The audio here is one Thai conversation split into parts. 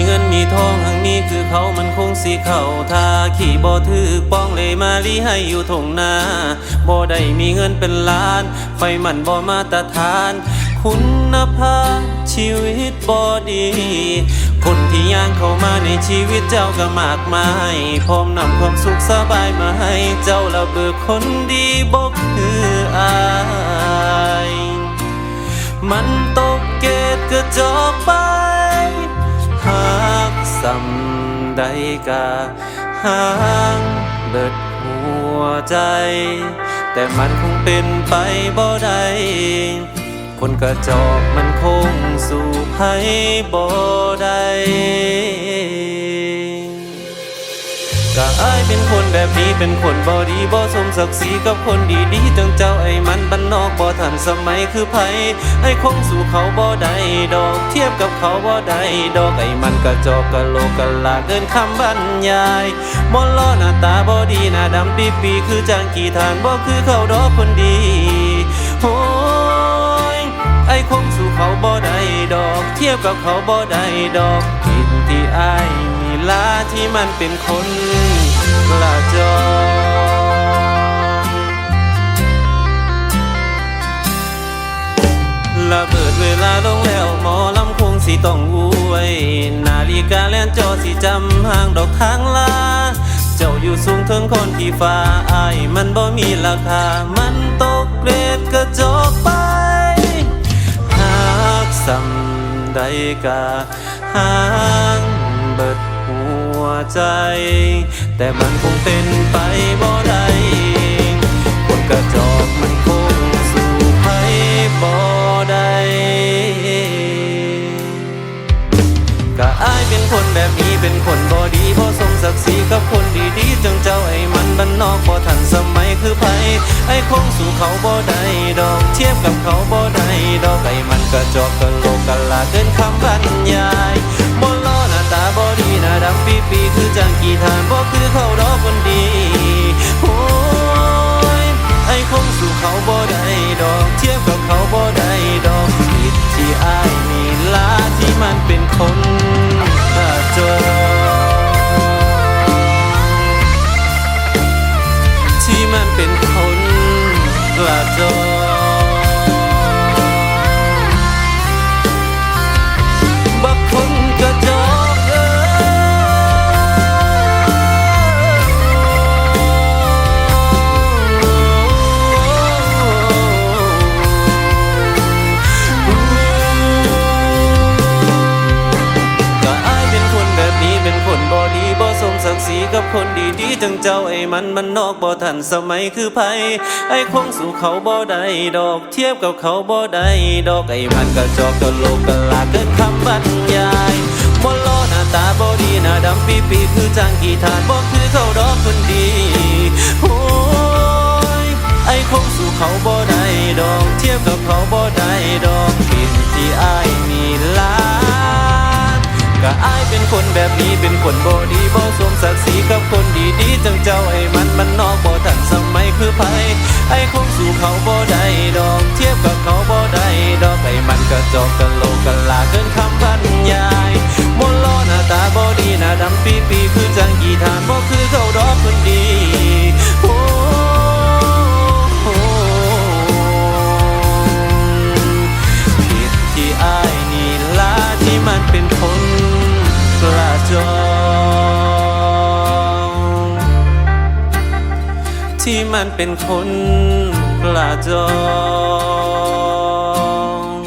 มีเงินมีทองหังมีคือเขามันคงสีเขาทาขี่บ่ถือป้องเลยมาลีให้อยู่ทงนาบ่ได้มีเงินเป็นล้าน ไฟมันบ่มาตรฐาน คุณภาพชีวิตบ่ดี คนที่ย่างเข้ามาในชีวิตเจ้าก็มากมาย พร้อมนำความสุขสบายมาให้เจ้าและเบิกคนดีบ่คืออายมันตกเกตกระจอกไป สำใดกะหางเบิดหัวใจ แต่มันคงเป็นไปบ่ได้คนกระจอกมันคงสู่ให้บ่ได้ ก็อายเป็นคนแบบนี้เป็นคนบ่ดีบ่สมศักดิ์ศรีกับคนดีๆจังเจ้าไอ้มันบ้านนอกบ่ทันสมัยคือไผไอ้คงสู่เขาบ่ได้ดอก เทียบกับเขาบ่ได้ดอกไอ้มันกระจอกกะโลกะลาเกินคำบรรยายบ่ล้อหน้าตาบ่ดีหน้าดำปีปีคือจางกี่ทานบ่คือเขาดอกคนดีโอ้ยไอ้คงสู่เขาบ่ได้ดอก เทียบกับเขาบ่ได้ดอกผิดที่ไอ ลาที่มันเป็นคนละจอระเบิดเวลาลงแล้วหมอลำคงสิต้องอวย นาฬิกาแล่นจอสิจำห่างดอกทางลา เจ้าอยู่สูงเทิงคนที่ฟ้าอายมันบ่มีราคา มันตกเกรดกระจกไป หากสำใดกาหาง เบิดหัวใจ แต่มันคงเป็นไปบ่ได้คนกระจอกมันคงสู่ไผบ่ได้ก็อายเป็นคนแบบนี้เป็นคนบ่ดีบ่สมศักดิ์ศรีกับคนดีๆจังเจ้าไอ้มันบ้านนอกบ่ทันสมัยคือไผไอ้คงสู่เขาบ่ได้ดอกเทียบกับเขาบ่ได้ดอกไอ้มันกระจอกกะโลกกะลาเกินคำ คือเขาดอกคนดีโอ้ยไอ้คงสู่เขาบ่ได้ดอก เทียบกับเขาบ่ได้ดอกผิดที่อายมีลาที่มันเป็นคนกระจอที่มันเป็นคนกระจอ คนดีๆจังเจ้าไอ้มันมันนอกบ่ทันสมัยคือไผไอ้คงสู่เขาบ่ได้ดอกเทียบกับเขาบ่ได้ดอกไอ้มันกระจอกกะโลกกะลาเกินคำบรรยายบ่ล้อหน้าตาบ่ดีหน้าดำปีปีคือจางกี่ทานบ่คือเขาดอกคนดีโอ้ยไอ้คงสู่เขาบ่ได้ดอกเทียบกับเขาบ่ได้ดอก ไอ้คงสู่เขาบ่ได้ดอก เทียบกับเขาบ่ได้ดอกไอ้มันกระจอกกะโลกกะลาเกินคำบรรยายบ่ล้อหน้าตาบ่ดีหน้าดำปีปีคือจังกี่ทานบ่คือเขาดอกคนดี ที่มันเป็นคนกระจอก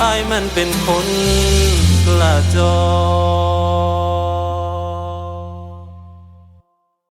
อายมันเป็นคนกระจอง